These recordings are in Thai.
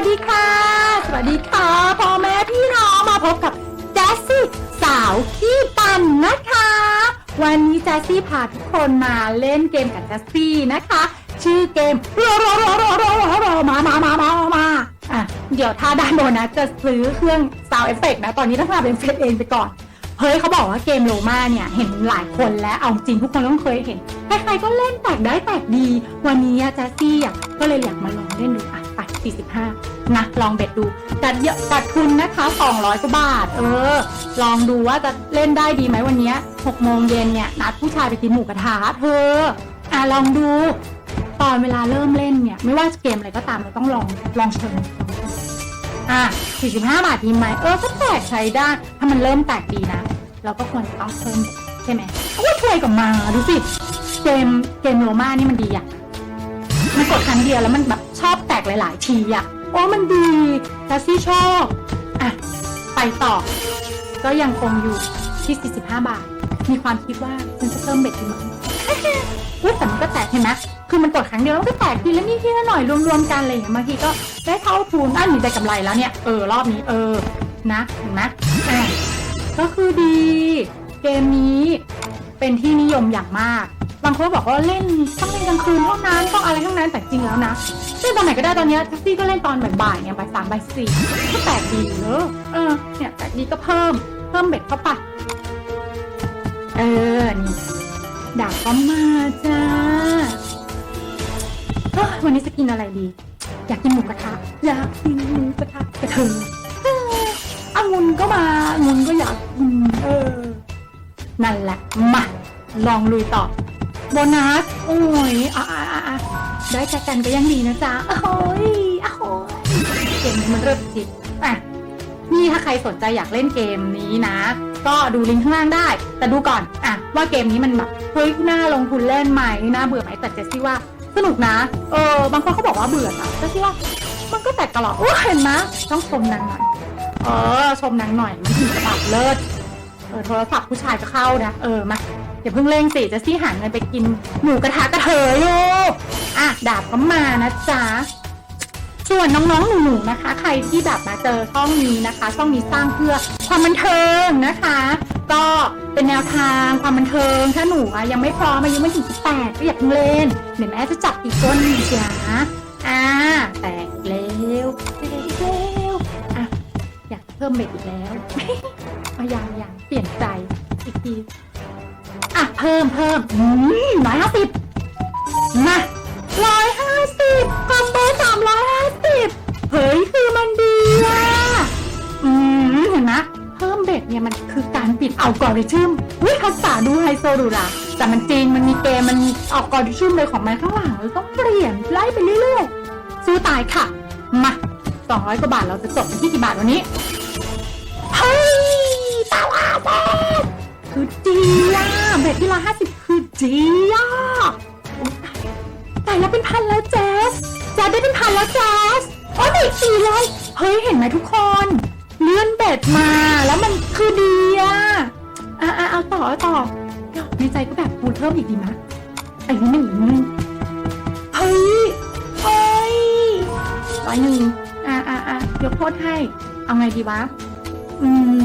วัสดีค่ะ สวัสดีค่ะพ่อแม่พี่น้องมาพบกับแจสซี่สาวขี้ปั่นนะคะ วันนี้แจสซี่พาทุกคนมาเล่นเกมกับแจสซี่นะคะ ชื่อเกมรอรอรอรอรอรอมามามามามาอะเดี๋ยวถ้าได้านบนนะจะซื้อเครื่องซาวเอฟเฟกนะ ตอนนี้ต้องทำเป็นเฟกเองไปก่อน เฮ้ยเขาบอกว่าเกมโลมาเนี่ยเห็นหลายคนแล้วเอาจริงทุกคนต้องเคยเห็นใครๆก็เล่นแตกได้แตกดี วันนี้แจสซี่อะก็เลยอยากมาลองเล่นดูอะไป45 นะลองเบ็ดดูจัดเยอะจัดทุนนะคะ 200กว่าบาท เออ ลองดูว่าจะเล่นได้ดีไหมวันนี้6โมงเย็นเนี่ยนัดผู้ชายไปกินหมูกระทะเธออะลองดู ตอนเวลาเริ่มเล่นเนี่ย ไม่ว่าเกมอะไรก็ตามเราต้องลองลองเชิญอะ45 บาทดีไหมเออก็แตกใช้ได้ถ้ามันเริ่มแตกดีนะเราก็ควรจะต้องเพิ่มใช่ไหมโอ้ยช่วยกับมาดูสิเกมเกมโรมานี่มันดีอะมันกดครั้งเดียวแล้วมันแบบชอบ หลาย ๆ ทีอะโอ้มันดีแจสซี่ชอบอะไปต่อ ก็ยังคงอยู่ที่ 45 บาท มีความคิดว่าฉันจะเพิ่มเบ็ดดีไหมอุ๊ยแต่มันก็แตกเห็นไหมคือมันกดครั้งเดียวแล้วก็แตกทีละนิดทีละหน่อยรวมๆกันอะไรอย่างเงี้ยบางทีก็ได้เท่าทุนอะหนีได้กำไรแล้วเนี่ยเออรอบนี้เออนะเห็นไหมอะก็คือดี เกมนี้เป็นที่นิยมอย่างมากางคนบอกว่าเล่นต้องเล่นกลางคืนเท่านั้นต้องอะไรทั้งนั้นแต่จริงแล้วนะเล่นตอนไหนก็ได้ตอนนี้แท็กซี่ก็เล่นตอนบ่ายๆเนี่ยบ่ายสามบ่ายสี่ก็แปลกดีเนอะเออเนี่ยแปลกดีก็เพิ่มเพิ่มเบ็ดเข้าไปเออนี่ดาบก็มาจ้าวันนี้จะกินอะไรดี อยากกินหมูกระทะอยากกินหมูกระทะกระเทยเอออางุนก็มาองุนก็อยากกินเออนั่นแหละมาลองลุยต่อ โบนัส โอ้ยอะอะอะอะได้แจกกันก็ยังดีนะจ๊ะ โอ้ยอ้โหเกมนี้มันเริ่มจิตอะนี่ถ้าใครสนใจอยากเล่นเกมนี้นะ ก็ดูลิงก์ข้างล่างได้ แต่ดูก่อนอะว่าเกมนี้มันแบบเฮ้ยน่าลงทุนเล่นไหมน่าเบื่อไหมแต่เจสซี่ว่าสนุกนะ เออบางคนเขาบอกว่าเบื่ออะเจสซี่ว่ามันก็แตกตลอดโอ้เห็นไหมต้องชมนางหน่อยเออชมนางหน่อยมันถึงจะแบบเลิศ ออโทรศัพท์ผู้ชายจะเข้านะเออมาอย่าเพิ่งเร่งสิจะซี่หันเงินไปกินหมูกระทะกระเทยอยู่อะดาบก็มานะจ๊ะส่วนน้องๆหนูๆนะคะ ใครที่แบบมาเจอช่องนี้นะคะ ช่องนี้สร้างเพื่อความบันเทิงนะคะ ก็เป็นแนวทางความบันเทิงถ้าหนูอะยังไม่พร้อมอายุไม่ถึง18ก็อยากเพิ่งเล่นเดี๋ยวแม่จะจับอีกต้นหนึงจ้ะอ่าแตกแล้วแตกแล้วอะอยากเพิ่มเบ็ดอีกแล้ว อายังยังเปลี่ยนใจ อีกที อะ เพิ่มเพิ่มอืมร้อยห้าสิบมาร้อยห้าสิบคอมโบสามร้อยห้าสิบเฮ้ย คือมันดีอะ อืมเห็นไหมเพิ่มเบ็ดเนี่ยมันคือการปิดเอากอริทึมอุ้ยภาษาดูไฮโซดูละแต่มันจริงมันมีเกมมันมีเอากอริทึมเลยของมันข้างหลังเราต้องเปลี่ยนไล่ไปเรื่อยๆสู้ตายค่ะ มาสองร้อยกว่าบาทเราจะจบกันที่กี่บาทวันนี้เฮ้ย คือดีอะเบ็ดที่ร้อยห้าสิบคือดีอะโอ้ยตายตายแล้วเป็นพันแล้วแจ๊สแจ๊สได้เป็นพันแล้วแจ๊สโอ้ยเบ็ดสี่ร้อยเฮ้ยเห็นไหมทุกคน เลื่อนเบ็ดมาแล้วมันคือดีอะอะอะเอาต่อเอาต่อดีในใจก็แบบพูดเพิ่มอีกดีมะอีกนิดนึงอีกนิดนึงเฮ้ยเฮ้ยร้อยหนึ่งอะอะอะยกโทษให้ เอาไงดีวะ อืม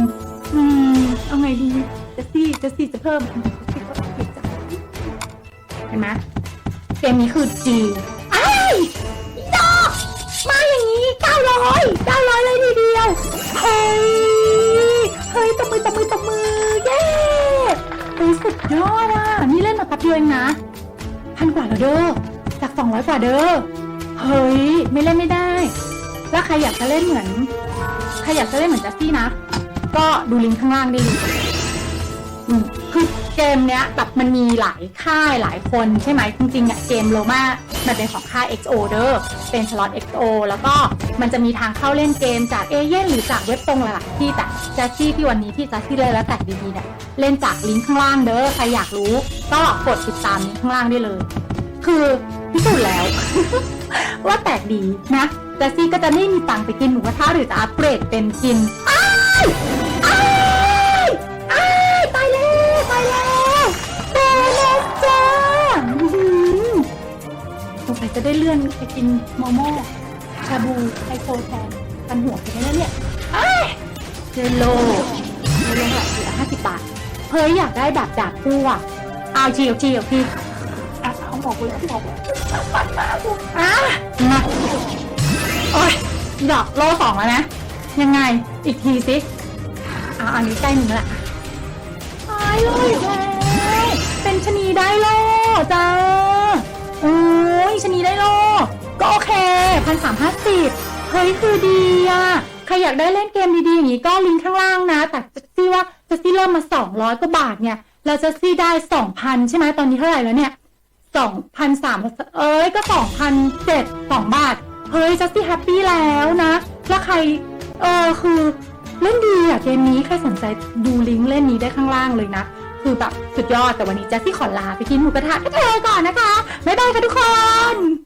อืม เอาไงดี เจสซี่เจสซี่จะเพิ่มเห็นไหมเกมนี้คือจีไอ้ยอดอกมาอย่างนี้เก้าร้อยเก้าร้อยเลยทีเดียว เฮ้ย เฮ้ยตบมือตบมือตบมือ เย้เฮ้ยสุดยอดอะ นี่เล่นมาแป๊บเดียวเองนะพันกว่าแล้วเด้อ จากสองร้อยกว่าเด้อ เฮ้ย ไม่เล่นไม่ได้ แล้วใครอยากจะเล่นเหมือน ใครอยากจะเล่นเหมือนจัสซี่นะ ก็ดูลิงก์ข้างล่างได้เลย อืมคือเกมเนี้ยแบบมันมีหลายค่ายหลายคนใช่ไหมจริงๆอะเกมโลมามันเป็นของค่าย XO เด้อเป็นสล็อต XO แล้วก็มันจะมีทางเข้าเล่นเกมจากเอเย่นหรือจากเว็บตรงหลักๆที่แต่จัสซี่ที่วันนี้ที่จัสซี่เล่นแล้วแตกดีๆเนี่ยเล่นจากลิงก์ข้างล่างเด้อใครอยากรู้ ก็กดติดตามลิงก์ข้างล่างได้เลย คือพิสูจน์แล้ว ว่าแตกดีนะแจัสซี่ก็จะไม่มีตังค์ไปกินหมูกระทะหรือจะอัปเกรดเป็นกินอ้ายอ้าย ได้เลื่อนไปกินโมโม่ชาบูไฮโซแทนกันหัวไปแล้วเนี่ยอ้ายเยลโล่เยลโล่แบบเหลือห้าสิบบาทเฮ้ยอยากได้แบบดาบคู่อะเอาจีเอาจีเอาพี่อะเขาบอกเลยเขาบอกเลยอะมาโอ้ยดอกโล่สองแล้วนะ ยังไงอีกทีสิเอาอันนี้ใกล้หนึ่งแล้วล่ะตายเลยอีกแล้วเป็นชะนีได้โล่จ้าโอ้ยชนีได้โล ก็โอเคพันสามห้าสิบเฮ้ยคือดีอะ ใครอยากได้เล่นเกมดีๆอย่างนี้ก็ลิงก์ข้างล่างนะ แต่จะซี่ว่าจะซี่เริ่มมาสองร้อยกว่าบาทเนี่ย เราจะซี่ได้สองพันใช่ไหมตอนนี้เท่าไหร่แล้วเนี่ยสองพันสามเอ้ยก็สองพันเจ็ดสองบาท เฮ้ยจัสซี่แฮปปี้แล้วนะ แล้วใคร เออคือเล่นดีอะเกมนี้ใครสนใจดูลิงก์เล่นนี้ได้ข้างล่างเลยนะ คือแบบสุดยอดแต่วันนี้แจสซี่ขอลาไปกินหมูกระทะกับเธอก่อนนะคะบ๊ายบายค่ะทุกคน